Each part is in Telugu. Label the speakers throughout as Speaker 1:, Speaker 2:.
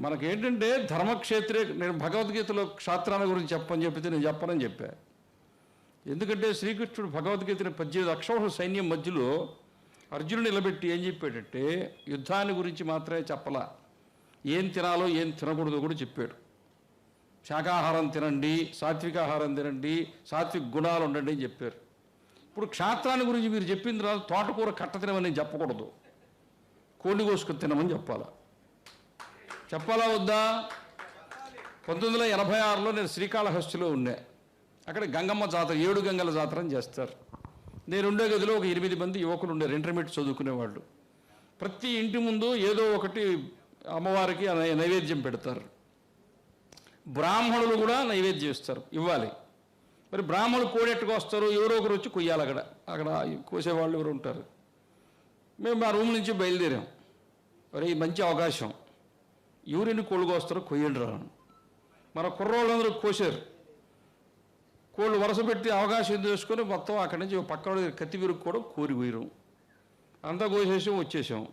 Speaker 1: మనకేంటంటే ధర్మక్షేత్రే నేను భగవద్గీతలో క్షాత్రాల గురించి చెప్పని చెప్పితే నేను చెప్పనని చెప్పా. ఎందుకంటే శ్రీకృష్ణుడు భగవద్గీతని పద్దెనిమిది అక్షోహ సైన్యం మధ్యలో అర్జునుడు నిలబెట్టి ఏం చెప్పాడంటే యుద్ధాన్ని గురించి మాత్రమే చెప్పలా. ఏం తినాలో ఏం తినకూడదో కూడా చెప్పాడు. శాకాహారం తినండి సాత్వికాహారం తినండి సాత్విక గుణాలు ఉండండి అని చెప్పారు. ఇప్పుడు క్షాత్రాన్ని గురించి మీరు చెప్పిన తర్వాత తోటకూర కట్ట తినమని చెప్పకూడదు. కోడి కోసుకొని తినమని చెప్పాలా. చెప్పాలా వద్దా? పంతొమ్మిది వందల ఎనభై ఆరులో నేను శ్రీకాళహస్తిలో ఉన్నా అక్కడ గంగమ్మ జాతర ఏడు గంగల జాతర అని చేస్తారు. నేను ఉండే గదిలో ఒక ఎనిమిది మంది యువకులు ఉండేరు ఇంటర్మీడియట్ చదువుకునేవాళ్ళు. ప్రతి ఇంటి ముందు ఏదో ఒకటి అమ్మవారికి నైవేద్యం పెడతారు. బ్రాహ్మణులు కూడా నైవేద్యం ఇస్తారు ఇవ్వాలి. మరి బ్రాహ్మణులు కోడెట్టుకు వస్తారు ఎవరో ఒకరు వచ్చి కొయ్యాలి అక్కడ. అక్కడ కోసేవాళ్ళు ఎవరు ఉంటారు. మేము మా రూమ్ నుంచి బయలుదేరాం. మరి మంచి అవకాశం. ఎవరిని కోళ్ళు కోస్తారో కొయ్యండి రా మన కుర్రోళ్ళందరూ కోసారు కోళ్ళు వరుస పెట్టి అవకాశం చేసుకొని మొత్తం అక్కడి నుంచి పక్కన కత్తి విరుగు కూడా కోరి పోయిరం అంతా కోసేసాం వచ్చేసాం.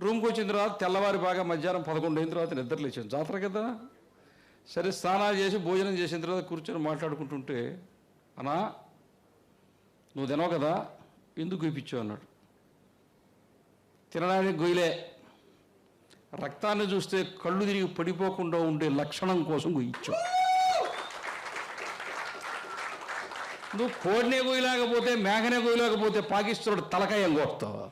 Speaker 1: రూమ్కి వచ్చిన తర్వాత తెల్లవారి బాగా మధ్యాహ్నం పదకొండు అయిన తర్వాత నిద్ర లేచాం. జాతర కదా? సరే స్నానాలు చేసి భోజనం చేసిన తర్వాత కూర్చొని మాట్లాడుకుంటుంటే అనా నువ్వు తినవు కదా? ఎందుకు గుయిపించావు అన్నాడు. తినడానికి గొయ్యలే. రక్తాన్ని చూస్తే కళ్ళు తిరిగి పడిపోకుండా ఉండే లక్షణం కోసం గుయించావు నువ్వు కోడినే గొయ్యలేకపోతే మేఘనే గొయ్యలేకపోతే పాకిస్తాడు తలకాయం కొడతావా